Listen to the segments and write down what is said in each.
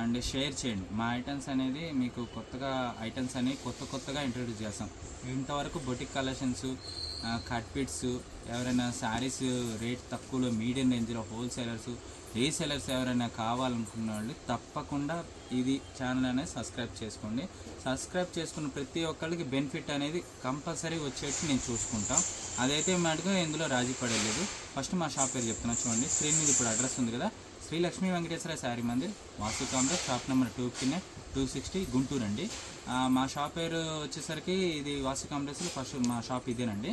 And share చేయండి. మా items అనేది మీకు కొత్తగా ఐటమ్స్ అనేవి కొత్త కొత్తగా ఇంట్రడ్యూస్ చేస్తాం. ఇంతవరకు బొటిక్ కలెక్షన్స్ కట్ పిట్స్ ఎవరైనా శారీస్ రేట్ తక్కువలో మీడియం రేంజ్లో హోల్సేలర్స్ రీసెలర్స్ ఎవరైనా కావాలనుకున్న వాళ్ళు తప్పకుండా ఇది ఛానల్ అనేది సబ్స్క్రైబ్ చేసుకోండి. సబ్స్క్రైబ్ చేసుకున్న ప్రతి ఒక్కరికి బెనిఫిట్ అనేది కంపల్సరీ వచ్చేట్టు నేను చూసుకుంటాం. అదైతే మటుకు ఇందులో రాజీ పడలేదు. ఫస్ట్ మా షాప్ పేరు చెప్తున్నా చూడండి. స్క్రీన్ మీద ఇప్పుడు అడ్రస్ ఉంది కదా. Shri Lakshmi Venkateshwara sari Mandir Vasu complex shop number two కింద టూ సిక్స్టీ గుంటూరు అండి. మా షాప్ పేరు వచ్చేసరికి ఇది వాసు కాంప్లెక్స్లో ఫస్ట్ మా షాప్ ఇదేనండి.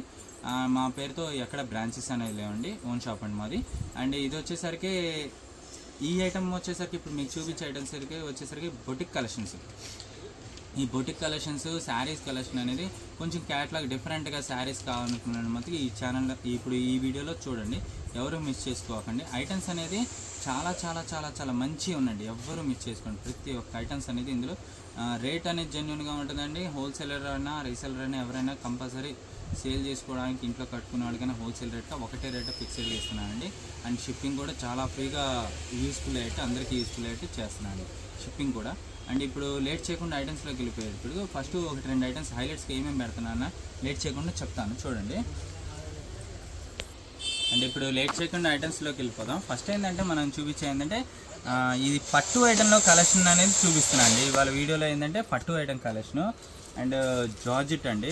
మా పేరుతో ఎక్కడ బ్రాంచెస్ అనేది లేవండి ఓన్ షాప్ అండి మాది. అండ్ ఇది వచ్చేసరికి ఈ ఐటమ్ వచ్చేసరికి ఇప్పుడు మీకు చూపించే ఐటమ్స్ సరికి వచ్చేసరికి బొటిక్ కలెక్షన్స్. ఈ బొటిక్ కలెక్షన్స్ శారీస్ కలెక్షన్ అనేది కొంచెం క్యాట్లాగ్ డిఫరెంట్గా శారీస్ కావాలనుకున్న మటుకు ఈ ఛానల్ ఇప్పుడు ఈ వీడియోలో చూడండి. ఎవరు మిస్ చేసుకోకండి. ఐటమ్స్ అనేది చాలా చాలా చాలా చాలా మంచిగా ఉందండి. ఎవ్వరు మిస్ చేసుకోండి ప్రతి ఒక్క ఐటమ్స్ అనేది ఇందులో రేట్ అనేది జెన్యున్గా ఉంటుందండి. హోల్సేలర్ అయినా రీసేలర్ అయినా ఎవరైనా కంపల్సరీ సేల్ చేసుకోవడానికి ఇంట్లో కట్టుకునే వాళ్ళకైనా హోల్సేల్ రేట్గా ఒకటే రేట్ ఫిక్స్డ్ చేస్తున్నానండి. అండ్ షిప్పింగ్ కూడా చాలా ఫ్రీగా యూస్ఫుల్ అయ్యేట్టు అందరికీ యూస్ఫుల్ అయ్యేట్టు చేస్తున్నాను షిప్పింగ్ కూడా. అండ్ ఇప్పుడు లేట్ చేయకుండా ఐటమ్స్లోకి వెళ్ళిపోయారు. ఇప్పుడు ఫస్ట్ ఒకటి రెండు ఐటమ్స్ హైలైట్స్కి ఏమేమి పెడుతున్నానా లేట్ చేయకుండా చెప్తాను. చూడండి. అండ్ ఇప్పుడు లేట్ చేయకుండా ఐటమ్స్లోకి వెళ్ళిపోదాం. ఫస్ట్ ఏంటంటే మనం చూపించే ఏంటంటే ఇది పట్టు ఐటెంలో కలెక్షన్ అనేది చూపిస్తున్నాను అండి. ఇవాళ వీడియోలో ఏంటంటే పట్టు ఐటెం కలెక్షన్. అండ్ జార్జెట్ అండి.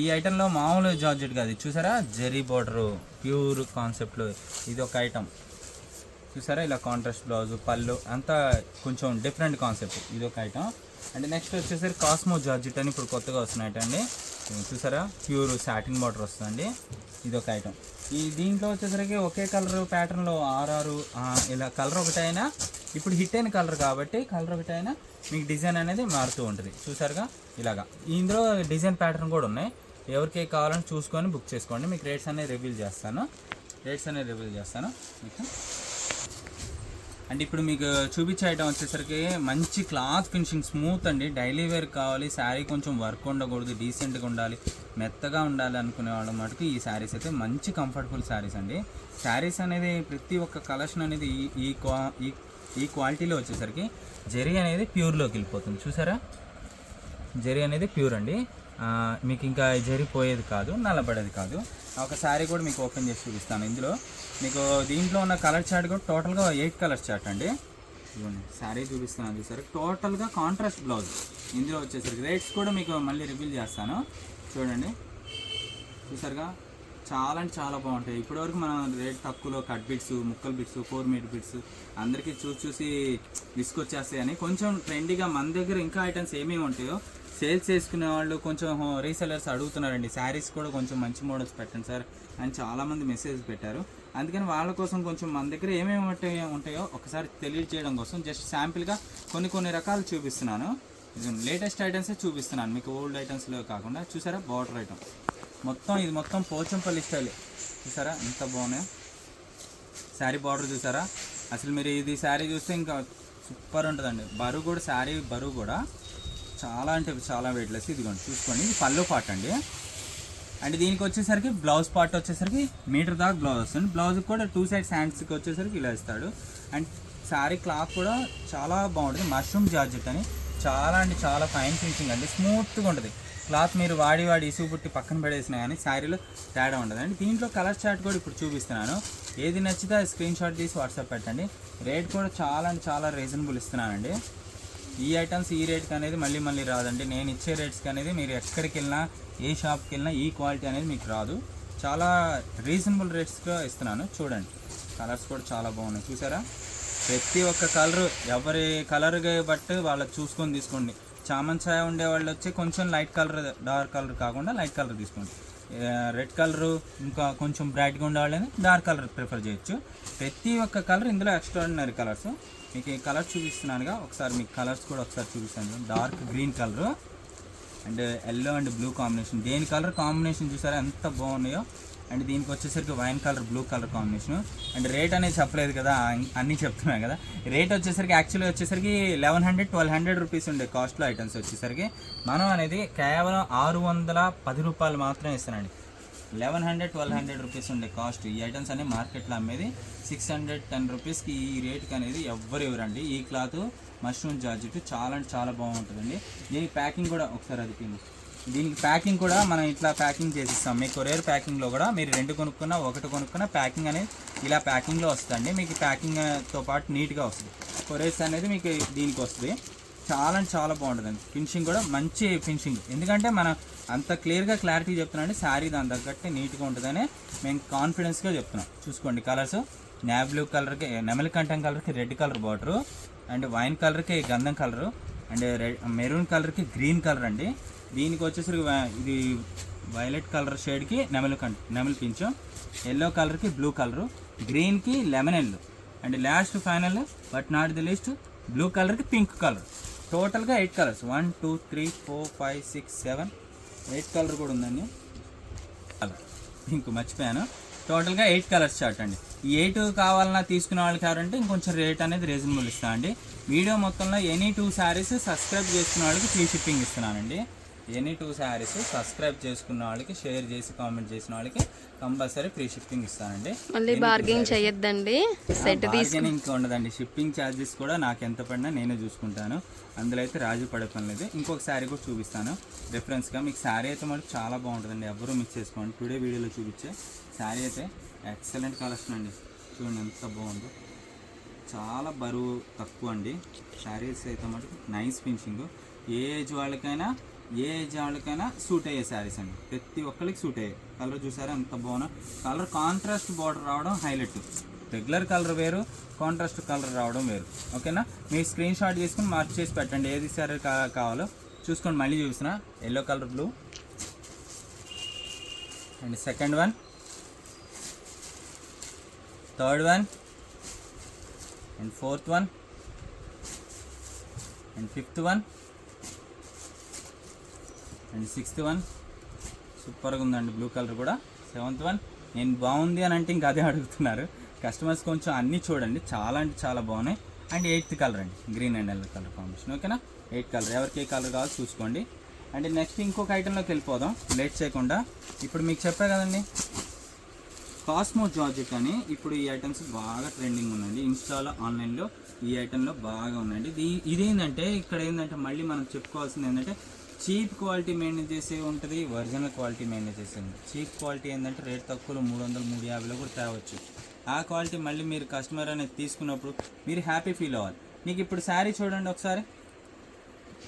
ఈ ఐటెంలో మామూలు జార్జెట్ కాదు. చూసారా? జెరీ బార్డరు. ప్యూర్ కాన్సెప్ట్లో ఇది ఒక ఐటమ్ చూసారా ఇలా కాంట్రాస్ట్ బ్లౌజ్ పళ్ళు అంతా కొంచెం డిఫరెంట్ కాన్సెప్ట్ ఇది ఒక ఐటమ్ అండ్ నెక్స్ట్ వచ్చేసరికి కాస్మో జార్జిట్ అని ఇప్పుడు కొత్తగా వస్తున్నాయి అండి. చూసారా? ప్యూర్ సాటిన్ బార్డర్ వస్తుందండి. ఇది ఒక ఐటమ్ ఈ దీంట్లో వచ్చేసరికి ఒకే కలర్ ప్యాటర్న్లో ఆర్ఆర్ ఇలా కలర్ ఒకటైనా ఇప్పుడు హిట్ అయిన కలర్ కాబట్టి కలర్ ఒకటైనా మీకు డిజైన్ అనేది మారుతూ ఉంటుంది. చూసారుగా? ఇలాగా. ఇందులో డిజైన్ ప్యాటర్న్ కూడా ఉన్నాయి. ఎవరికి కావాలని చూసుకొని బుక్ చేసుకోండి. మీకు రేట్స్ అనేది రివీల్ చేస్తాను. రేట్స్ అనేది రివీల్ చేస్తాను. మీకు అండ్ ఇప్పుడు మీకు చూపించే ఐటమ్ వచ్చేసరికి మంచి క్లాత్ ఫినిషింగ్ స్మూత్ అండి. డైలీ వేర్ కావాలి శారీ కొంచెం వర్క్ ఉండకూడదు డీసెంట్గా ఉండాలి మెత్తగా ఉండాలి అనుకునే వాళ్ళ మటుకు ఈ శారీస్ అయితే మంచి కంఫర్టబుల్ శారీస్ అండి. శారీస్ అనేది ప్రతి ఒక్క కలెక్షన్ అనేది ఈ ఈ క్వా ఈ ఈ క్వాలిటీలో వచ్చేసరికి జరీ అనేది ప్యూర్లోకి వెళ్ళిపోతుంది. చూసారా? జరీ అనేది ప్యూర్ అండి. మీకు ఇంకా జరిగిపోయేది కాదు నల్లబడేది కాదు. ఒక శారీ కూడా మీకు ఓపెన్ చేసి చూపిస్తాను ఇందులో. మీకు దీంట్లో ఉన్న కలర్ చార్ట్ కూడా టోటల్గా ఎయిట్ కలర్ చార్ట్ అండి. ఇదిగోండి శారీ చూపిస్తున్నాను చూసారు? టోటల్గా కాంట్రాస్ట్ బ్లౌజ్. ఇందులో వచ్చేసరికి రేట్స్ కూడా మీకు మళ్ళీ రివీల్ చేస్తాను. చూడండి. చూసారుగా? చాలా అంటే చాలా బాగుంటాయి. ఇప్పటివరకు మనం రేట్ తక్కువలో కట్ బిట్స్ ముక్కలు బిట్స్ ఫోర్ మీట్ బిట్స్ అందరికీ చూసి చూసి విసుకొచ్చేస్తాయి అని కొంచెం ట్రెండీగా మన దగ్గర ఇంకా ఐటమ్స్ ఏమేమి ఉంటాయో సేల్స్ చేసుకునే వాళ్ళు కొంచెం రీసెలర్స్ అడుగుతున్నారండి. శారీస్ కూడా కొంచెం మంచి మోడల్స్ పెట్టండి సార్ అని చాలామంది మెసేజ్ పెట్టారు. అందుకని వాళ్ళ కోసం కొంచెం మన దగ్గర ఏమేమి ఉంటాయో ఉంటాయో ఒకసారి తెలియజేయడం కోసం జస్ట్ శాంపిల్గా కొన్ని కొన్ని రకాలు చూపిస్తున్నాను. లేటెస్ట్ ఐటమ్సే చూపిస్తున్నాను. మీకు ఓల్డ్ ఐటమ్స్లో కాకుండా చూసారా? Border item. మొత్తం ఇది మొత్తం పోచంపల్లి స్టైల్. చూసారా? ఎంత బాగున్నాయో. శారీ బార్డర్ చూసారా? అసలు మీరు ఇది శారీ చూస్తే ఇంకా సూపర్ ఉంటుందండి. బరువు కూడా శారీ బరువు కూడా. చాలా అంటే చాలా వెయిట్లెస్ ఇదిగోండి చూసుకోండి. ఇది పళ్ళు పార్ట్ అండి. అండ్ దీనికి వచ్చేసరికి బ్లౌజ్ పార్ట్ వచ్చేసరికి మీటర్ దాకా బ్లౌజ్ వస్తుంది. బ్లౌజ్ కూడా టూ సైడ్స్ హ్యాండ్స్కి వచ్చేసరికి ఇలా ఇస్తాడు. అండ్ శారీ క్లాత్ కూడా చాలా బాగుంటుంది. మష్రూమ్ జార్జెట్ అని. చాలా అంటే చాలా ఫైన్ ఫినిషింగ్ అండి. స్మూత్గా ఉంటుంది. క్లాత్ మీరు వాడి వాడి ఇసుగు పుట్టి పక్కన పడేసినా కానీ శారీలో తేడా ఉండదు. అండి దీంట్లో కలర్ చార్ట్ కూడా ఇప్పుడు చూపిస్తున్నాను. ఏది నచ్చితే స్క్రీన్ షాట్ తీసి వాట్సాప్ పెట్టండి. రేట్ కూడా చాలా అంటే చాలా రీజనబుల్ ఇస్తున్నానండి. ఈ ఐటమ్స్ ఈ రేట్కి అనేది మళ్ళీ మళ్ళీ రాదండి. నేను ఇచ్చే రేట్స్కి అనేది మీరు ఎక్కడికి వెళ్ళినా ఏ షాప్కి వెళ్ళినా ఈ క్వాలిటీ అనేది మీకు రాదు. చాలా రీజనబుల్ రేట్స్గా ఇస్తున్నాను. చూడండి. కలర్స్ కూడా చాలా బాగున్నాయి. చూసారా? ప్రతి ఒక్క కలర్ ఎవరి కలర్గా బట్టి వాళ్ళకి చూసుకొని తీసుకోండి. చామన్ ఛాయ ఉండే వాళ్ళు వచ్చి కొంచెం లైట్ కలర్ డార్క్ కలర్ కాకుండా లైట్ కలర్ తీసుకోండి. రెడ్ కలరు ఇంకా కొంచెం బ్రైట్గా ఉండే వాళ్ళని డార్క్ కలర్ ప్రిఫర్ చేయొచ్చు. ప్రతి ఒక్క కలర్ ఇందులో ఎక్స్ట్రాడినరీ కలర్స్ మీకు కలర్ చూపిస్తున్నానుగా. ఒకసారి మీకు కలర్స్ కూడా ఒకసారి చూపిస్తాను. Dark green colour and yellow and blue combination దేని కలర్ కాంబినేషన్ చూసారా? ఎంత బాగున్నాయో. అండ్ దీనికి వచ్చేసరికి wine colour blue colour combination and rate అనేది చెప్పలేదు కదా. అన్నీ చెప్తున్నాను కదా. రేట్ వచ్చేసరికి యాక్చువల్లీ వచ్చేసరికి eleven hundred twelve hundred rupees ఉండే కాస్ట్లో ఐటమ్స్ వచ్చేసరికి. మనం అనేది కేవలం ఆరు వందల పది రూపాయలు మాత్రమే ఇస్తానండి eleven hundred twelve hundred rupees ఉండే కాస్ట్. ఈ ఐటమ్స్ అనేవి మార్కెట్లో అమ్మేది సిక్స్ హండ్రెడ్ టెన్ రూపీస్కి ఈ రేట్కి అనేది ఎవ్వరు ఇవ్వరండి. ఈ క్లాత్ మష్రూమ్ జార్జెట్ చాలా అంటే చాలా బాగుంటుందండి. దీనికి ప్యాకింగ్ కూడా ఒకసారి అది దీనికి ప్యాకింగ్ కూడా మనం ఇట్లా ప్యాకింగ్ చేసిస్తాం. మీ కొరియర్ ప్యాకింగ్లో కూడా మీరు రెండు కొనుక్కున్నా ఒకటి కొనుక్కున్నా ప్యాకింగ్ అనేది ఇలా ప్యాకింగ్లో వస్తుందండి. మీకు ప్యాకింగ్తో పాటు నీట్గా వస్తుంది. కొరియర్స్ అనేది మీకు దీనికి వస్తుంది. చాలా అంటే చాలా బాగుంటుందండి. ఫినిషింగ్ కూడా మంచి ఫినిషింగ్ ఎందుకంటే మనం అంత క్లియర్గా క్లారిటీ చెప్తున్నాం శారీ దాని తగ్గట్టు నీట్గా ఉంటుందని మేము కాన్ఫిడెన్స్గా చెప్తున్నాం. చూసుకోండి కలర్స్. నా బ్లూ కలర్కి నెమలి కంఠం కలర్కి red colour border and wine కలర్కి గంధం కలరు అండ్ రెడ్ మెరూన్ కలర్కి గ్రీన్ కలర్ అండి. దీనికి వచ్చేసరికి ఇది వైలెట్ కలర్ షేడ్కి నెమలి కంట నెమలి పించు. ఎల్లో కలర్కి బ్లూ కలరు గ్రీన్కి lemon yellow and last final but not the least blue కలర్కి పింక్ కలర్ టోటల్గా eight colours. One two three four five six seven. Eight colour కూడా ఉందండి. కలర్ పింక్ మర్చిపోయాను. టోటల్గా ఎయిట్ కలర్స్ చార్ట్ అండి. ఈ ఎయిట్ కావాలన్నా తీసుకునే వాళ్ళకి ఎవరంటే ఇంకొంచెం రేట్ అనేది రీజనబుల్ ఇస్తాను అండి వీడియో మొత్తంలో ఎనీ టూ శారీస్ సబ్స్క్రైబ్ చేసుకున్న వాళ్ళకి ఫ్రీ షిప్పింగ్ ఇస్తున్నానండి. ఎనీ టూ శారీస్ సబ్స్క్రైబ్ చేసుకున్న వాళ్ళకి షేర్ చేసి కామెంట్ చేసిన వాళ్ళకి కంపల్సరీ ఫ్రీ షిప్పింగ్ ఇస్తానండి. మళ్ళీ బార్గెనింగ్ చేయొద్దండి. సెట్ బార్గెనింగ్ ఉండదండి. షిప్పింగ్ ఛార్జెస్ కూడా నాకు ఎంత పడినా నేనే చూసుకుంటాను. అందులో అయితే రాజు పడే పని లేదు. ఇంకొక శారీ కూడా చూపిస్తాను. రిఫరెన్స్గా మీకు శారీ అయితే మనకు చాలా బాగుంటుందండి. ఎవరు మిక్స్ చేసుకోండి. టుడే వీడియోలో చూపించే శారీ అయితే ఎక్సలెంట్ కలెక్షన్ అండి. చూడండి ఎంత బాగుందో. చాలా బరువు తక్కువ అండి. శారీస్ అయితే మటుకు నైస్ ఫినిషింగ్ ఏ ఏజ్ వాళ్ళకైనా ఏ ఏజ్ వాళ్ళకైనా సూట్ అయ్యే శారీస్ అండి. ప్రతి ఒక్కరికి సూట్ అయ్యాయి కలర్ చూసారా? ఎంత బాగున్నా. కలర్ కాంట్రాస్ట్ బార్డర్ రావడం హైలైట్ రెగ్యులర్ కలర్ వేరు కాంట్రాస్ట్ కలర్ రావడం వేరు. ఓకేనా మీరు స్క్రీన్ షాట్ చేసుకుని మార్క్ చేసి పెట్టండి. ఏది శారీ కావాలో. చూసుకొని మళ్ళీ చూసిన yellow colour blue and second one third one and fourth one and fifth one and sixth one. సూపర్గా ఉందండి బ్లూ కలర్ కూడా. Seventh one. నేను బాగుంది అని అంటే ఇంకా అదే అడుగుతున్నారు. కస్టమర్స్ కొంచెం అన్నీ చూడండి చాలా అంటే చాలా బాగున్నాయి. అండ్ ఎయిత్ కలర్ అండి green and yellow colour combination ఓకేనా? ఎయిట్ కలర్ ఎవరికి ఏ కలర్ కావాలో చూసుకోండి. అండ్ నెక్స్ట్ ఇంకొక ఐటెంలోకి వెళ్ళిపోదాం లేట్ చేయకుండా. ఇప్పుడు మీకు చెప్పా కదండి కాస్మో జార్జెట్ అని ఇప్పుడు ఈ ఐటమ్స్ బాగా ట్రెండింగ్ ఉందండి. ఇన్స్టాలో ఆన్లైన్లో ఈ ఐటెంలో బాగా ఉందండి ఇది ఇదేంటంటే ఇక్కడ ఏంటంటే మళ్ళీ మనం చెప్పుకోవాల్సింది ఏంటంటే చీప్ క్వాలిటీ మెయింటైన్ చేసే ఉంటుంది ఒరిజినల్ క్వాలిటీ మెయింటైన్ చేసే చీప్ క్వాలిటీ ఏంటంటే రేట్ తక్కువలో మూడు వందలు మూడు యాభైలో కూడా తేవచ్చు. ఆ క్వాలిటీ మళ్ళీ మీరు కస్టమర్ అనేది తీసుకున్నప్పుడు మీరు హ్యాపీ ఫీల్ అవ్వాలి. మీకు ఇప్పుడు శారీ చూడండి ఒకసారి.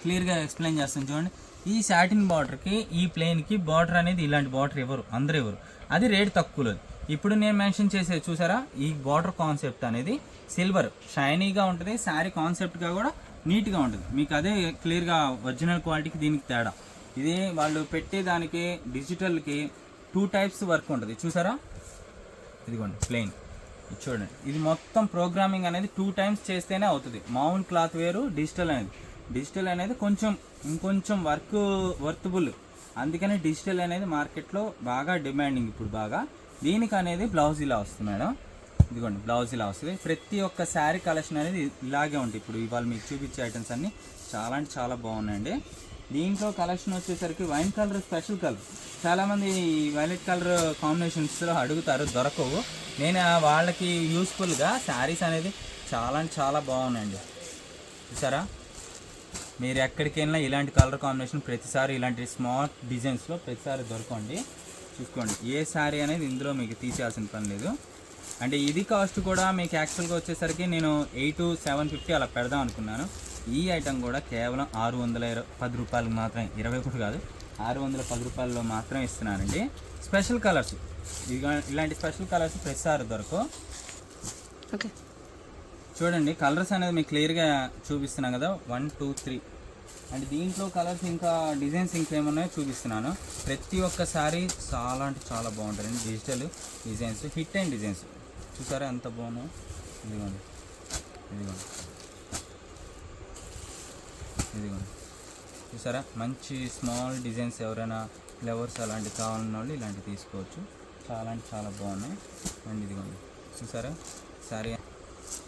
క్లియర్గా ఎక్స్ప్లెయిన్ చేస్తాను చూడండి. ఈ సాటిన్ బార్డర్కి ఈ ప్లెయిన్కి బార్డర్ అనేది ఇలాంటి బార్డర్ ఇవ్వరు అందరు ఇవ్వరు అది రేట్ తక్కువలో ఇప్పుడు నేను మెన్షన్ చేసేది చూసారా? ఈ బార్డర్ కాన్సెప్ట్ అనేది సిల్వర్ షైనీగా ఉంటుంది శారీ కాన్సెప్ట్గా కూడా నీట్గా ఉంటుంది. మీకు అదే క్లియర్గా ఒరిజినల్ క్వాలిటీకి దీనికి తేడా. ఇది వాళ్ళు పెట్టే దానికి డిజిటల్కి టూ టైప్స్ వర్క్ ఉంటుంది. చూసారా? ఇదిగోండి ప్లెయిన్ చూడండి. ఇది మొత్తం ప్రోగ్రామింగ్ అనేది టూ టైమ్స్ చేస్తేనే అవుతుంది. మామూలు క్లాత్ వేరు డిజిటల్ అనేది. డిజిటల్ అనేది కొంచెం ఇంకొంచెం వర్క్ వర్తబుల్ అందుకని డిజిటల్ అనేది మార్కెట్లో బాగా డిమాండింగ్ ఇప్పుడు బాగా. దీనికి అనేది బ్లౌజ్ ఇలా వస్తుంది మేడం. ఇదిగోండి బ్లౌజ్ ఇలా వస్తుంది. ప్రతి ఒక్క శారీ కలెక్షన్ అనేది ఇలాగే ఉంటుంది. ఇప్పుడు ఇవాళ మీకు చూపించే ఐటమ్స్ అన్నీ చాలా అంటే చాలా బాగున్నాయండి. దీంట్లో కలెక్షన్ వచ్చేసరికి వైన్ కలర్ స్పెషల్ కలర్ చాలామంది వైలెట్ కలర్ కాంబినేషన్స్లో అడుగుతారు దొరకవు. నేను ఆ వాళ్ళకి యూస్ఫుల్గా శారీస్ అనేది చాలా అంటే చాలా బాగున్నాయండి. చూసారా? మీరు ఎక్కడికి వెళ్ళినా ఇలాంటి కలర్ కాంబినేషన్ ప్రతిసారి ఇలాంటి స్మార్ట్ డిజైన్స్లో ప్రతిసారి దొరకండి. చూసుకోండి ఏ శారీ అనేది ఇందులో మీకు తీసేయాల్సిన పని లేదు. అంటే ఇది కాస్ట్ కూడా మీకు యాక్చువల్గా వచ్చేసరికి నేను ఎయిట్ సెవెన్ ఫిఫ్టీ అలా పెడదాం అనుకున్నాను. ఈ ఐటమ్ కూడా కేవలం ఆరు వందల ఇరవై పది రూపాయలకు మాత్రమే ఇరవై ఒకటి కాదు ఆరు వందల పది రూపాయల్లో మాత్రమే ఇస్తున్నానండి. స్పెషల్ కలర్స్ ఇలాంటి స్పెషల్ కలర్స్ ప్రతిసారి దొరకవు ఓకే. చూడండి కలర్స్ అనేది మీకు క్లియర్గా చూపిస్తున్నాను కదా వన్ టూ త్రీ. అండ్ దీంట్లో కలర్స్ ఇంకా డిజైన్స్ ఇంకేమున్నాయో చూపిస్తున్నాను. ప్రతి ఒక్క శారీ చాలా అంటే చాలా బాగుంటుంది digital designs hit and designs. చూసారా ఎంత బాగున్నా ఇదిగోండి. ఇదిగోండి. ఇదిగోండి. చూసారా? మంచి స్మాల్ డిజైన్స్ ఎవరైనా ఫ్లవర్స్ అలాంటివి కావాలన్న వాళ్ళు ఇలాంటివి తీసుకోవచ్చు. చాలా అంటే చాలా బాగున్నాయి. అండ్ ఇదిగోండి. చూసారా? సారీ.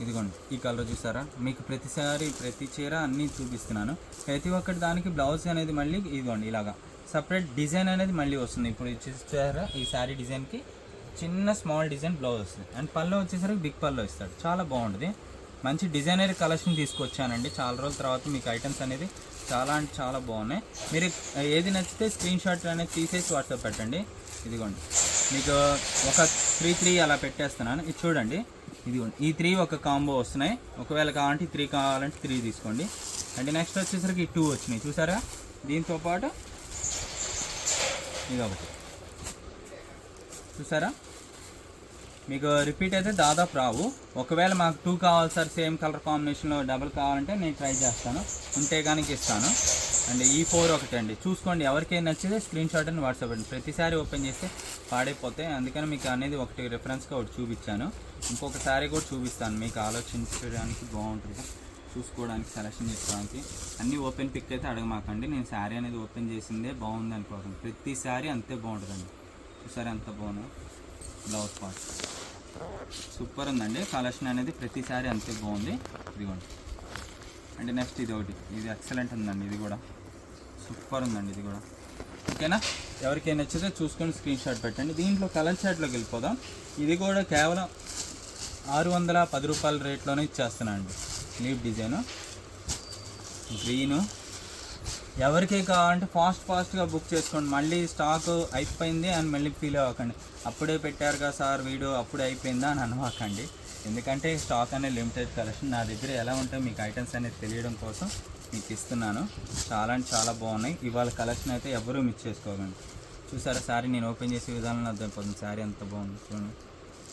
ఇదిగోండి. ఈ కలర్ చూసారా? మీకు ప్రతిసారి ప్రతి చీర అన్నీ చూపిస్తున్నాను. ప్రతి ఒక్కటి దానికి బ్లౌజ్ అనేది మళ్ళీ ఇదిగోండి ఇలాగా. సపరేట్ డిజైన్ అనేది మళ్ళీ వస్తుంది. ఇప్పుడు చూసారా ఈ శారీ డిజైన్కి చిన్న స్మాల్ డిజైన్ బ్లౌజ్ వస్తుంది. అండ్ పళ్ళు వచ్చేసరికి బిగ్ పళ్ళు ఇస్తాడు. చాలా బాగుంటుంది. మంచి డిజైనర్ కలెక్షన్ తీసుకొచ్చానండి. చాలా రోజుల తర్వాత మీకు ఐటమ్స్ అనేది చాలా అంటే చాలా బాగున్నాయి. మీరు ఏది నచ్చితే స్క్రీన్ షాట్ అనేది తీసేసి వాట్సాప్ పెట్టండి. ఇదిగోండి. మీకు ఒక త్రీ త్రీ అలా పెట్టేస్తున్నాను. ఇది చూడండి. ఇదిగోండి. ఈ త్రీ ఒక కాంబో వస్తున్నాయి. ఒకవేళ కావాలంటే త్రీ కావాలంటే త్రీ తీసుకోండి. అంటే నెక్స్ట్ వచ్చేసరికి టూ వచ్చినాయి. చూసారా? దీంతో పాటు ఇది ఒకటి చూసారా? మీకు రిపీట్ అయితే దాదాపు రావు. ఒకవేళ మాకు టూ కావాలి సార్ సేమ్ కలర్ కాంబినేషన్లో డబల్ కావాలంటే నేను ట్రై చేస్తాను. ఉంటే కానీ ఇస్తాను. అండ్ ఈ ఫోర్ ఒకటి అండి. చూసుకోండి ఎవరికైనా నచ్చితే స్క్రీన్ షాట్ అని వాట్సాప్ అండి ప్రతిసారి ఓపెన్ చేస్తే పాడైపోతాయి. అందుకని మీకు అనేది ఒకటి రిఫరెన్స్గా ఒకటి చూపించాను. ఇంకొకసారి కూడా చూపిస్తాను. మీకు ఆలోచించడానికి బాగుంటుంది. చూసుకోవడానికి సెలెక్షన్ చేసుకోవడానికి. అన్నీ ఓపెన్ పిక్ అయితే అడగమాకండి. నేను శారీ అనేది ఓపెన్ చేసిందే బాగుంది అనుకోకండి. ప్రతి శారీ అంతే బాగుంటుందండి. చూసారి అంత బాగున్నా బ్లౌజ్ పార్ట్ సూపర్ ఉందండి కలెక్షన్ అనేది ప్రతిసారి అంతే బాగుంది. ఇదిగోండి. అంటే నెక్స్ట్ ఇది ఒకటి ఇది ఎక్సలెంట్ ఉందండి. ఇది కూడా సూపర్ ఉందండి ఇది కూడా. ఓకేనా? ఎవరికైనా నచ్చితే చూసుకొని స్క్రీన్ షాట్ పెట్టండి. దీంట్లో కలర్ షాట్లోకి వెళ్ళిపోదాం. ఇది కూడా కేవలం ఆరు వందల పది రూపాయల రేట్లోనే ఇచ్చేస్తున్నాను అండి లీవ్ డిజైను. గ్రీను. ఎవరికి కావాలంటే ఫాస్ట్ ఫాస్ట్గా బుక్ చేసుకోండి. మళ్ళీ స్టాక్ అయిపోయింది అని మళ్ళీ ఫీల్ అవ్వకండి. అప్పుడే పెట్టారు కదా సార్ వీడియో అప్పుడే అయిపోయిందా అని అనవాకండి. ఎందుకంటే స్టాక్ అనేది లిమిటెడ్ కలెక్షన్ నా దగ్గర ఎలా ఉంటే మీకు ఐటమ్స్ అనేది తెలియడం కోసం మీకు ఇస్తున్నాను. చాలా అంటే చాలా బాగున్నాయి. ఇవాళ కలెక్షన్ అయితే ఎవరూ మిస్ చేసుకోకండి. చూసారా సారీ నేను ఓపెన్ చేసే విధానం అర్థమైపోతుంది. శారీ ఎంత బాగుంది చూడండి.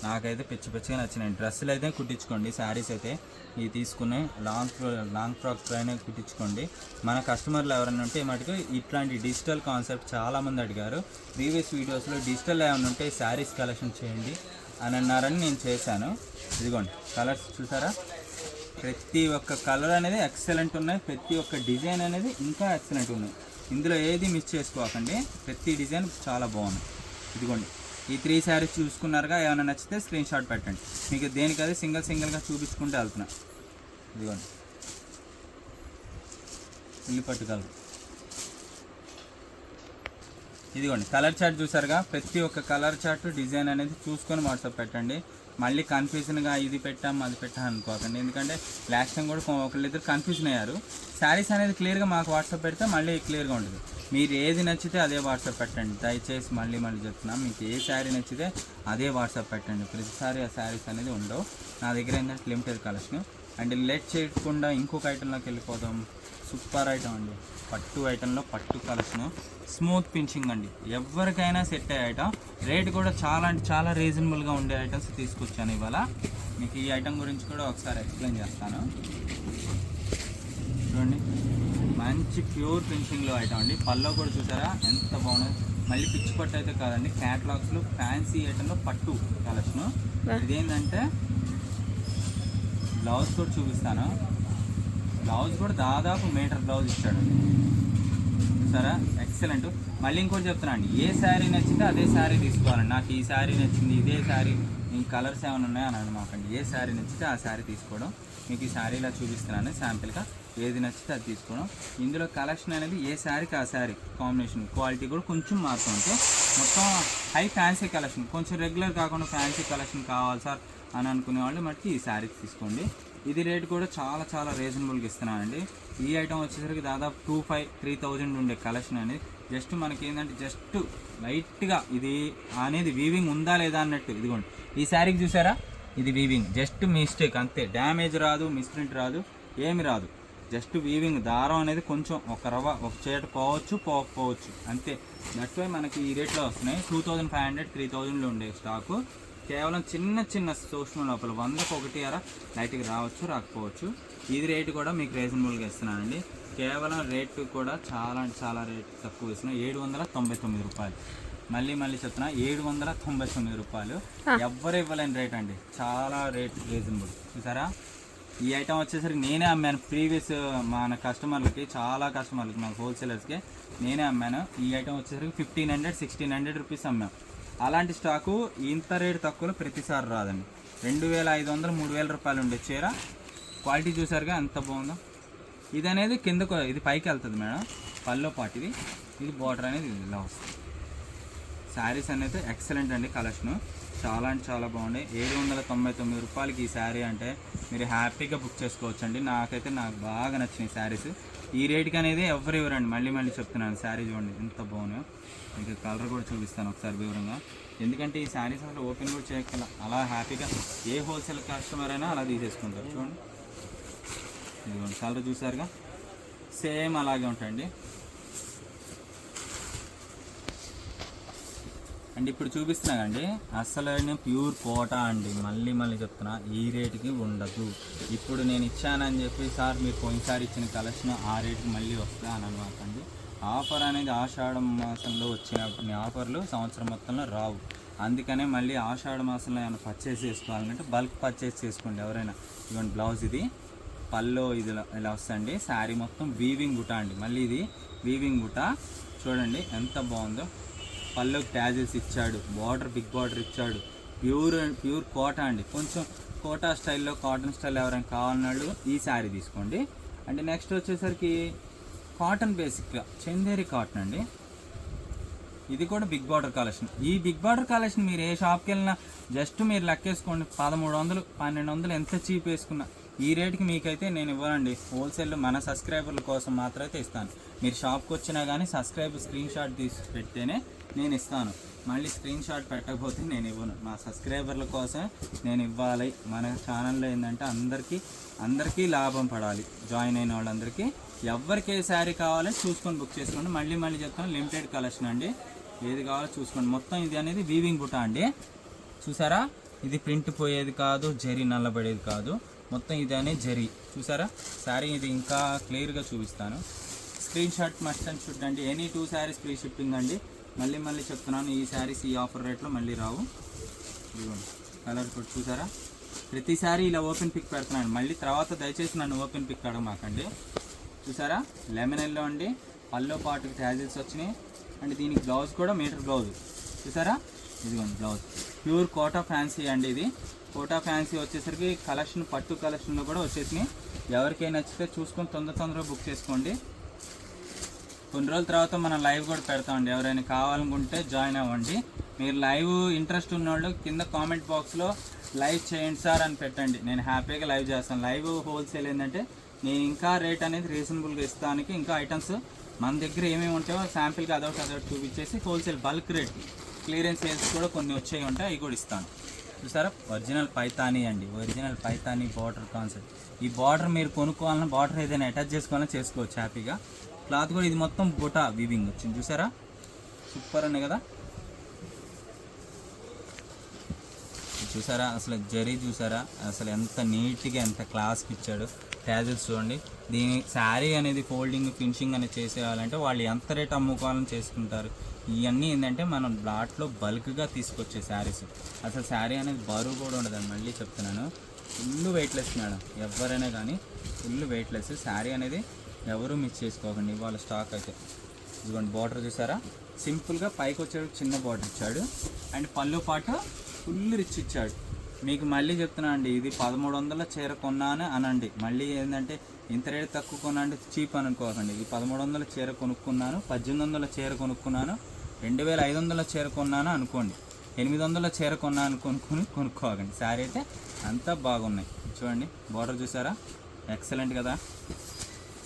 నాకైతే పిచ్చి పిచ్చిగా నచ్చినాయి. డ్రెస్సులు అయితే కుట్టించుకోండి శారీస్ అయితే ఇవి తీసుకుని లాంగ్ ఫ్రో- లాంగ్ ఫ్రాక్ పైన కుట్టించుకోండి. మన కస్టమర్లు ఎవరైనా ఉంటే మటుకు ఇట్లాంటి డిజిటల్ కాన్సెప్ట్ చాలామంది అడిగారు. ప్రీవియస్ వీడియోస్లో డిజిటల్ ఏమైనా ఉంటే శారీస్ కలెక్షన్ చేయండి అని అన్నారని నేను చేశాను. ఇదిగోండి కలర్స్ చూసారా? ప్రతి ఒక్క కలర్ అనేది ఎక్సలెంట్ ఉన్నాయి. ప్రతి ఒక్క డిజైన్ అనేది ఇంకా ఎక్సలెంట్ ఉన్నాయి. ఇందులో ఏది మిస్ చేసుకోకండి. ప్రతి డిజైన్ చాలా బాగుంది. ఇదిగోండి ఈ త్రీ శారీస్ చూసుకున్నారుగా ఏమైనా నచ్చితే స్క్రీన్ షాట్ పెట్టండి. మీకు దేనికది సింగిల్ సింగిల్గా చూపించుకుంటూ వెళ్తున్నా. ఇదిగోండి. ఇల్లు పట్టుకలరు ఇదిగోండి కలర్ చార్ట్ చూసారుగా? ప్రతి ఒక్క కలర్ చార్ట్ డిజైన్ అనేది చూసుకొని వాట్సాప్ పెట్టండి. మళ్ళీ కన్ఫ్యూజన్గా ఇది పెట్టాం అది పెట్టాం అనుకోకండి. ఎందుకంటే లాస్ట్ టైం కూడా ఒకళ్ళిద్దరు కన్ఫ్యూజన్ అయ్యారు. శారీస్ అనేది క్లియర్గా మాకు వాట్సాప్ పెడితే మళ్ళీ క్లియర్గా ఉంటుంది. మీరు ఏది నచ్చితే అదే వాట్సాప్ పెట్టండి. దయచేసి మళ్ళీ మళ్ళీ చెప్తున్నాను మీకు ఏ శారీ నచ్చితే అదే వాట్సాప్ పెట్టండి. ప్రతిసారి ఆ శారీస్ అనేది ఉండవు. నా దగ్గర ఏంటంటే లిమిటెడ్ కలెక్షన్ అండ్ లెట్ చేయకుండా ఇంకొక ఐటెంలోకి వెళ్ళిపోదాం. సూపర్ ఐటమ్ అండి. పట్టు ఐటెంలో పట్టు కలెక్షన్ స్మూత్ పించింగ్ అండి. ఎవరికైనా సెట్ అయ్యే ఐటమ్ రేట్ కూడా చాలా అంటే చాలా రీజనబుల్గా ఉండే ఐటమ్స్ తీసుకొచ్చాను ఇవాళ. మీకు ఈ ఐటమ్ గురించి కూడా ఒకసారి ఎక్స్ప్లెయిన్ చేస్తాను. చూడండి. మంచి ప్యూర్ పించింగ్లో ఐటమ్ అండి. పల్లో కూడా చూసారా? ఎంత బాగుంది. మళ్ళీ పిచ్చి పట్టు అయితే కాదండి. క్యాటలాగ్స్లో ఫ్యాన్సీ ఐటెంలో పట్టు కలెక్షన్ ఇదేంటంటే బ్లౌజ్ కూడా చూపిస్తాను. బ్లౌజ్ కూడా దాదాపు మీటర్ బ్లౌజ్ ఇచ్చాడు. సరే ఎక్సలెంట్. మళ్ళీ ఇంకోటి చెప్తున్నా అండి ఏ శారీ నచ్చితే అదే శారీ తీసుకోవాలండి నాకు ఈ శారీ నచ్చింది ఇదే శారీ ఈ కలర్స్ ఏమైనా ఉన్నాయో అని అనమాకండి ఏ శారీ నచ్చితే ఆ శారీ తీసుకోవడం. మీకు ఈ శారీ ఇలా చూపిస్తున్నాను. శాంపిల్గా. ఏది నచ్చితే అది తీసుకోవడం. ఇందులో కలెక్షన్ అనేది ఏ శారీకి ఆ శారీ కాంబినేషన్ క్వాలిటీ కూడా కొంచెం మారుతుంటే మొత్తం హై ఫ్యాన్సీ కలెక్షన్ కొంచెం రెగ్యులర్ కాకుండా ఫ్యాన్సీ కలెక్షన్ కావాలి సార్ అని అనుకునే వాళ్ళు మటుకి ఈ శారీ తీసుకోండి. ఇది రేట్ కూడా చాలా చాలా రీజనబుల్గా ఇస్తున్నానండి ఈ ఐటమ్ వచ్చేసరికి దాదాపు టూ ఫైవ్ త్రీ థౌజండ్ ఉండే కలెక్షన్ అనేది జస్ట్ మనకి ఏంటంటే జస్ట్ లైట్గా ఇది అనేది వీవింగ్ ఉందా లేదా అన్నట్టు ఇదిగోండి. ఈ శారీకి చూసారా? ఇది వీవింగ్ జస్ట్ మిస్టేక్ అంతే. డ్యామేజ్ రాదు మిస్ప్రింట్ రాదు ఏమి రాదు. జస్ట్ వీవింగ్ దారం అనేది కొంచెం ఒక రవ్వ ఒక చేట పోవచ్చు పోకపోవచ్చు. అంతే. దట్ వై మనకి ఈ రేట్లో వస్తున్నాయి. Two thousand five hundred three థౌజండ్లో ఉండే స్టాకు కేవలం చిన్న చిన్న సూక్ష్మ లోపల వందకు ఒకటి అర లైట్గా రావచ్చు రాకపోవచ్చు. ఇది రేటు కూడా మీకు రీజనబుల్గా ఇస్తున్నానండి. కేవలం రేటు కూడా చాలా అంటే చాలా రేట్ తక్కువ ఇస్తున్నాం ఏడు వందల తొంభై తొమ్మిది రూపాయలు. మళ్ళీ మళ్ళీ చెప్తున్నా ఏడు వందల తొంభై తొమ్మిది రూపాయలు. ఎవ్వరు ఇవ్వలేని రేట్ అండి. చాలా రేట్ రీజనబుల్ చూసారా? ఈ ఐటమ్ వచ్చేసరికి నేనే అమ్మాను. ప్రీవియస్ uh, మన కస్టమర్లకి చాలా కస్టమర్లకి మన హోల్సేలర్స్కి నేనే అమ్మాను. ఈ ఐటమ్ వచ్చేసరికి fifteen hundred sixteen hundred rupees అమ్మాం. అలాంటి స్టాకు ఇంత రేటు తక్కువలో ప్రతిసారి రాదండి. రెండు వేల ఐదు వందలు మూడు వేల రూపాయలు ఉండే చీర. క్వాలిటీ చూసారుగా ఎంత బాగుందో. ఇది అనేది కిందకు ఇది పైకి వెళ్తుంది మేడం. పల్లో పాటు ఇది. ఇది బార్డర్ అనేది ఇలా వస్తుంది. శారీస్ అనేది ఎక్సలెంట్ అండి కలెక్షన్ చాలా అంటే చాలా బాగుంది ఏడు వందల తొంభై తొమ్మిది రూపాయలకి ఈ శారీ అంటే మీరు హ్యాపీగా బుక్ చేసుకోవచ్చు అండి నాకైతే నాకు బాగా నచ్చినాయి శారీస్. ఈ రేట్కి అనేది ఎవరు ఇవ్వరండి? మళ్ళీ మళ్ళీ చెప్తున్నాను. శారీ చూడండి ఎంత బాగున్నాయో. మీకు కలర్ కూడా చూపిస్తాను ఒకసారి వివరంగా. ఎందుకంటే ఈ శారీస్ అసలు ఓపెన్ కూడా చేయగల అలా హ్యాపీగా ఏ హోల్సేల్ కస్టమర్ అయినా అలా తీసేసుకుంటారు. చూడండి. ఇదిగోండి కలర్ చూసారుగా? సేమ్ అలాగే ఉంటాయండి. అండ్ ఇప్పుడు చూపిస్తున్నానండి అసలు ప్యూర్ కోట అండి. మళ్ళీ మళ్ళీ చెప్తున్నా ఈ రేటుకి ఉండదు. ఇప్పుడు నేను ఇచ్చానని చెప్పి సార్ మీరు పోయినసారి ఇచ్చిన కలెక్షన్ ఆ రేటుకి మళ్ళీ వస్తా అని అనమాట అండి ఆఫర్ అనేది ఆషాఢ మాసంలో వచ్చిన ఆఫర్లు సంవత్సరం మొత్తంలో రావు. అందుకనే మళ్ళీ ఆషాఢ మాసంలో ఏమైనా పర్చేస్ చేసుకోవాలంటే బల్క్ పర్చేస్ చేసుకోండి ఎవరైనా. ఇవ్వండి బ్లౌజ్ ఇది. పల్లో ఇది ఇలా- వస్తుంది శారీ మొత్తం వీవింగ్ బుట్ట అండి. మళ్ళీ ఇది వీవింగ్ బుట్ట చూడండి ఎంత బాగుందో. పల్లోకి ట్యాజెస్ ఇచ్చాడు బార్డర్ బిగ్ బార్డర్ ఇచ్చాడు. ప్యూర్ ప్యూర్ కోటా అండి. కొంచెం కోటా స్టైల్లో కాటన్ స్టైల్ ఎవరైనా కావాలన్నాడు ఈ శారీ తీసుకోండి. అంటే నెక్స్ట్ వచ్చేసరికి కాటన్ బేసిక్గా చందేరి కాటన్ అండి. ఇది కూడా బిగ్ బార్డర్ కలెక్షన్. ఈ బిగ్ బార్డర్ కలెక్షన్ మీరు ఏ షాప్కి వెళ్ళినా జస్ట్ మీరు లెక్కేసుకోండి. పదమూడు వందలు పన్నెండు వందలు ఎంత చీప్ వేసుకున్నా ఈ రేట్కి మీకైతే నేను ఇవ్వనండి హోల్సేల్ మన సబ్స్క్రైబర్ల కోసం మాత్రమే ఇస్తాను మీరు షాప్కి వచ్చినా కానీ సబ్స్క్రైబ్ స్క్రీన్ షాట్ తీసి పెడితేనే నేను ఇస్తాను మళ్ళీ స్క్రీన్ షాట్ పెట్టకపోతే నేను ఇవ్వను. మా సబ్స్క్రైబర్ల కోసం నేను ఇవ్వాలి. మన ఛానల్లో ఏంటంటే అందరికీ అందరికీ లాభం పడాలి. జాయిన్ అయిన వాళ్ళందరికీ. ఎవరికి ఏ శారీ కావాలో చూసుకొని బుక్ చేసుకోండి. మళ్ళీ మళ్ళీ చెప్తాను లిమిటెడ్ కలెక్షన్ అండి. ఏది కావాలో చూసుకోండి. మొత్తం ఇది అనేది వీవింగ్ బుటా అండి. చూసారా? ఇది ప్రింట్ పోయేది కాదు జరి నల్లబడేది కాదు. మొత్తం ఇది అనేది జరి. చూసారా? శారీ ఇది ఇంకా క్లియర్గా చూపిస్తాను. Screenshot must and should అండి. Any two saris free shipping అండి. మళ్ళీ మళ్ళీ చెప్తున్నాను ఈ శారీస్ ఈ ఆఫర్ రేట్లో మళ్ళీ రావు. ఇదిగోండి కలర్ కూడా చూసారా? ప్రతిసారి ఇలా ఓపెన్ పిక్ పెడుతున్నాను. మళ్ళీ తర్వాత దయచేసి నన్ను ఓపెన్ పిక్ అడగమాకండి. చూసారా? లెమన్ ఎల్లో అండి పల్లో పాటుకి ట్యాజిల్స్ వచ్చినాయి. అండ్ దీనికి బ్లౌజ్ కూడా మీటర్ బ్లౌజ్ చూసారా? ఇదిగోండి బ్లౌజ్ ప్యూర్ కోటా ఫ్యాన్సీ అండి ఇది. కోటా ఫ్యాన్సీ వచ్చేసరికి కలెక్షన్ పట్టు కలెక్షన్లో కూడా వచ్చేసినాయి. ఎవరికైనా నచ్చితే చూసుకొని తొందర తొందరగా బుక్ చేసుకోండి. కొన్ని రోజుల తర్వాత మనం లైవ్ కూడా పెడతామండి. ఎవరైనా కావాలనుకుంటే జాయిన్ అవ్వండి. మీరు లైవ్ ఇంట్రెస్ట్ ఉన్నోళ్ళు కింద కామెంట్ బాక్స్లో లైవ్ చేయండి సార్ అని పెట్టండి. నేను హ్యాపీగా లైవ్ చేస్తాను. లైవ్ హోల్సేల్ ఏంటంటే నేను ఇంకా రేట్ అనేది రీజనబుల్గా ఇస్తానికి ఇంకా ఐటమ్స్ మన దగ్గర ఏమేమి ఉంటాయో శాంపిల్గా అదొకటి అదొకటి చూపించేసి wholesale bulk rate clearance sales కూడా కొన్ని వచ్చాయి ఉంటాయి. అవి కూడా ఇస్తాను. చూసారా? ఒరిజినల్ పైతానీ అండి. Original Paithani border concept. ఈ బార్డర్ మీరు కొనుక్కోవాలన్నా బార్డర్ ఏదైనా అటాచ్ చేసుకోవాలన్నా చేసుకోవచ్చు హ్యాపీగా. క్లాత్ కూడా ఇది మొత్తం బొటా వీవింగ్ వచ్చింది. చూసారా? సూపర్ అనే కదా? చూసారా? అసలు జరీ చూసారా? అసలు ఎంత నీట్గా ఎంత క్లాస్కి ఇచ్చాడు. ట్యాజెస్ చూడండి. దీని శారీ అనేది ఫోల్డింగ్ ఫినిషింగ్ అనేది చేసేయాలంటే వాళ్ళు ఎంత రేట్ అమ్ముకోవాలని చేసుకుంటారు. ఇవన్నీ ఏంటంటే మనం బ్లాట్లో బల్క్గా తీసుకొచ్చే శారీస్. అసలు శారీ అనేది బరువు కూడా ఉండదు. మళ్ళీ చెప్తున్నాను. Full weightless madam. ఎవరైనా కానీ ఫుల్ వెయిట్లెస్ శారీ అనేది ఎవరు మిక్స్ చేసుకోకండి వాళ్ళ స్టాక్ అయితే. ఇదిగోండి బార్డర్ చూసారా? సింపుల్గా పైకి వచ్చాడు చిన్న బార్డర్ ఇచ్చాడు. అండ్ పళ్ళు పాటు ఫుల్ రిచ్ ఇచ్చాడు. మీకు మళ్ళీ చెప్తున్నా అండి ఇది పదమూడు వందల చీర కొన్నాను అనండి. మళ్ళీ ఏంటంటే ఇంత రేట్ తక్కువ కొన్నా అంటే చీప్ అనుకోకండి. ఇది పదమూడు వందల చీర కొనుక్కున్నాను పద్దెనిమిది వందల చీర కొనుక్కున్నాను రెండు వేల ఐదు వందల చీర కొన్నాను అనుకోండి. ఎనిమిది వందల చీర కొన్నాను కొనుక్కొని కొనుక్కోకండి. శారీ అయితే అంతా బాగున్నాయి. చూడండి బార్డర్ చూసారా? ఎక్సలెంట్ కదా?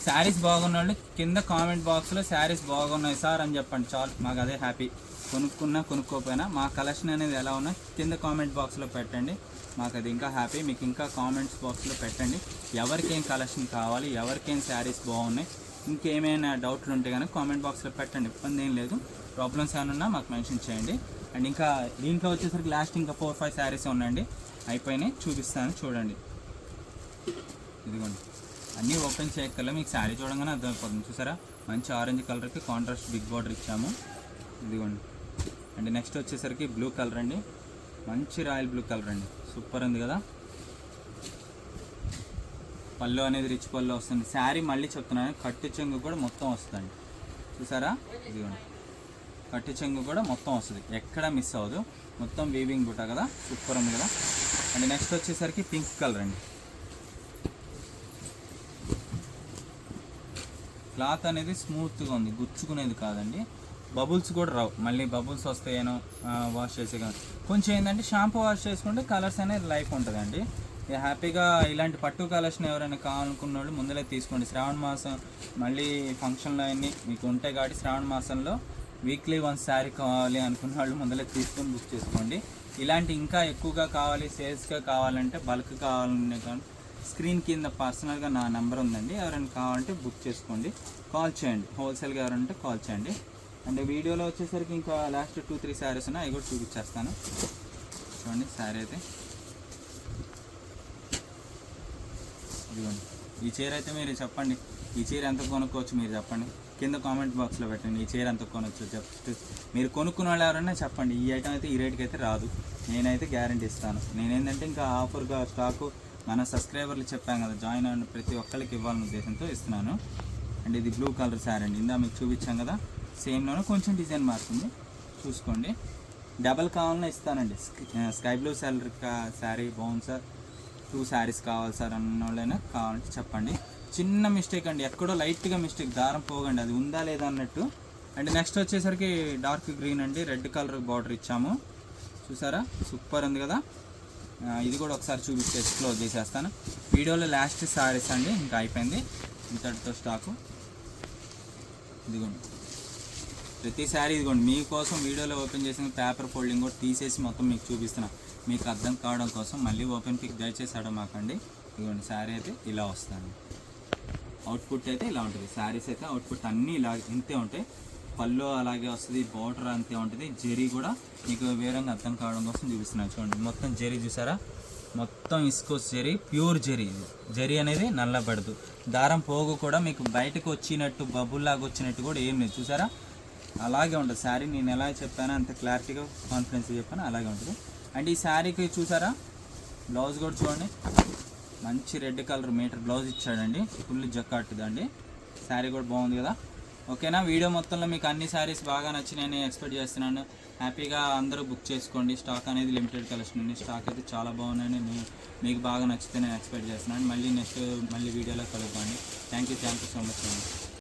శారీస్ బాగున్న వాళ్ళు కింద కామెంట్ బాక్స్లో శారీస్ బాగున్నాయి సార్ అని చెప్పండి. చాలు మాకు అదే హ్యాపీ. కొనుక్కున్నా కొనుక్కోపోయినా మా కలెక్షన్ అనేది ఎలా ఉన్నా కింద కామెంట్ బాక్స్లో పెట్టండి. మాకు అది ఇంకా హ్యాపీ. మీకు ఇంకా కామెంట్స్ బాక్స్లో పెట్టండి. ఎవరికేం కలెక్షన్ కావాలి ఎవరికేం శారీస్ బాగున్నాయి ఇంకేమైనా డౌట్లు ఉంటే కనుక కామెంట్ బాక్స్లో పెట్టండి. ఇబ్బంది ఏం లేదు. ప్రాబ్లమ్స్ ఏమైనా ఉన్నా మాకు మెన్షన్ చేయండి. అండ్ ఇంకా దీంట్లో వచ్చేసరికి లాస్ట్ ఇంకా ఫోర్ ఫైవ్ శారీస్ ఉన్నాయండి. అయిపోయినాయి. చూపిస్తాను. చూడండి. ఇదిగోండి. అన్నీ ఓపెన్ చేయక్కర్లే మీకు శారీ చూడగానే అర్థమైపోతుంది. చూసారా? మంచి ఆరెంజ్ కలర్కి కాంట్రాస్ట్ బిగ్ బార్డర్ ఇచ్చాము. ఇదిగోండి. అండ్ నెక్స్ట్ వచ్చేసరికి బ్లూ కలర్ అండి. మంచి రాయల్ బ్లూ కలర్ అండి. సూపర్ ఉంది కదా? పళ్ళు అనేది రిచ్ పళ్ళు వస్తుంది. శారీ మళ్ళీ చెప్తున్నాను కట్టు చెంగు కూడా మొత్తం వస్తుందండి. చూసారా? ఇదిగోండి. కట్టు చెంగు కూడా మొత్తం వస్తుంది. ఎక్కడ మిస్ అవ్వదు. మొత్తం వీవింగ్ బుట్ట కదా? సూపర్ ఉంది కదా? అండ్ నెక్స్ట్ వచ్చేసరికి పింక్ కలర్ అండి. క్లాత్ అనేది స్మూత్గా ఉంది గుచ్చుకునేది కాదండి. బబుల్స్ కూడా రావు. మళ్ళీ బబుల్స్ వస్తాయేనో వాష్ చేసే కానీ కొంచెం ఏంటంటే షాంపూ వాష్ చేసుకుంటే కలర్స్ అనేది లైఫ్ ఉంటుందండి. హ్యాపీగా ఇలాంటి పట్టు కలర్స్ని ఎవరైనా కావాలనుకున్న వాళ్ళు ముందలే తీసుకోండి. శ్రావణ మాసం మళ్ళీ ఫంక్షన్లు అన్నీ మీకు ఉంటాయి కాబట్టి శ్రావణ మాసంలో వీక్లీ వన్ శారీ కావాలి అనుకున్న వాళ్ళు ముందలే తీసుకొని బుక్ చేసుకోండి. ఇలాంటి ఇంకా ఎక్కువగా కావాలి సేల్స్గా కావాలంటే బల్క్ కావాలనే కానీ స్క్రీన్ కింద పర్సనల్గా నా నెంబర్ ఉందండి. ఎవరైనా కావాలంటే బుక్ చేసుకోండి. కాల్ చేయండి. హోల్సేల్గా ఎవరంటే కాల్ చేయండి. అండ్ వీడియోలో వచ్చేసరికి ఇంకా లాస్ట్ టూ త్రీ శారీస్ ఉన్నాయి. అవి కూడా చూపించేస్తాను. చూడండి శారీ అయితే. ఇదిగోండి. ఈ చీర అయితే మీరు చెప్పండి. ఈ చీర ఎంత కొనుక్కోవచ్చు మీరు చెప్పండి. కింద కామెంట్ బాక్స్లో పెట్టండి. ఈ చీర ఎంత కొనొచ్చు జస్ట్ మీరు కొనుక్కున్న వాళ్ళు ఎవరైనా చెప్పండి. ఈ ఐటమ్ అయితే ఈ రేట్కి అయితే రాదు. నేనైతే గ్యారంటీ ఇస్తాను. నేనేంటంటే ఇంకా ఆఫర్గా స్టాకు మన సబ్స్క్రైబర్లు చెప్పాం కదా జాయిన్ అయిన ప్రతి ఒక్కరికి ఇవ్వాలనే ఉద్దేశంతో ఇస్తున్నాను. అండ్ ఇది బ్లూ కలర్ శారీ అండి. ఇందా మీకు చూపించాం కదా సేమ్లోనే కొంచెం డిజైన్ మారుతుంది. చూసుకోండి. డబల్ కావాలన్నా ఇస్తానండి. స్కై బ్లూ శాలరీ శారీ బాగుంది సార్. టూ శారీస్ కావాలి సార్ అన్న వాళ్ళైనా కావాలంటే చెప్పండి. చిన్న మిస్టేక్ అండి. ఎక్కడో లైట్గా మిస్టేక్. దారం పోగండి. అది ఉందా లేదా అన్నట్టు. అండ్ నెక్స్ట్ వచ్చేసరికి డార్క్ గ్రీన్ అండి. రెడ్ కలర్ బార్డర్ ఇచ్చాము. చూసారా? సూపర్ ఉంది కదా. ఇది కూడా ఒకసారి చూపిస్తే క్లోజ్ చేసేస్తాను. వీడియోలో లాస్ట్ శారీస్ అండి ఇంకా అయిపోయింది. ఇంతటితో స్టాకు ఇదిగోండి. ప్రతి శారీ ఇదిగోండి మీకోసం వీడియోలో ఓపెన్ చేసిన పేపర్ ఫోల్డింగ్ కూడా తీసేసి మొత్తం మీకు చూపిస్తున్నా. మీకు అర్థం కావడం కోసం మళ్ళీ ఓపెన్ పిక్ దయచేసి అడమాకండి ఇదిగోండి శారీ అయితే ఇలా వస్తుంది. అవుట్పుట్ అయితే ఇలా ఉంటుంది. శారీస్ అయితే అవుట్పుట్ అన్నీ ఇలా ఇంతే ఉంటాయి. పళ్ళు అలాగే వస్తుంది బార్డర్ అంతే ఉంటుంది. జెరీ కూడా మీకు వేరంగా అర్థం కావడం కోసం చూపిస్తున్నాను. చూడండి మొత్తం జెరీ చూసారా? మొత్తం ఇస్కోస్ జెరీ ప్యూర్ జెరీ ఇది. జెరీ అనేది నల్లబడదు. దారం పోగు కూడా మీకు బయటకు వచ్చినట్టు బబుల్లాగా వచ్చినట్టు కూడా ఏం లేదు. చూసారా? అలాగే ఉంటుంది. శారీ నేను ఎలా చెప్పానో అంత క్లారిటీగా కాన్ఫిడెన్స్ చెప్పాను అలాగే ఉంటుంది. అండ్ ఈ శారీకి చూసారా? బ్లౌజ్ కూడా చూడండి. మంచి రెడ్ కలర్ మీటర్ బ్లౌజ్ ఇచ్చాడండి. ఫుల్ జక్కాటుదండి శారీ కూడా బాగుంది కదా. ఓకేనా? వీడియో మొత్తంలో మీకు అన్ని శారీస్ బాగా నచ్చినాయని ఎక్స్పెక్ట్ చేస్తున్నాను. హ్యాపీగా అందరూ బుక్ చేసుకోండి. స్టాక్ అనేది లిమిటెడ్ కలెక్షన్ ఉంది స్టాక్ అయితే చాలా బాగున్నాయని మీ- మీకు బాగా నచ్చితే నేను ఎక్స్పెక్ట్ చేస్తున్నాను. మళ్ళీ నెక్స్ట్ మళ్ళీ వీడియోలో కలుగుతాండి thank you thank you so much అండి.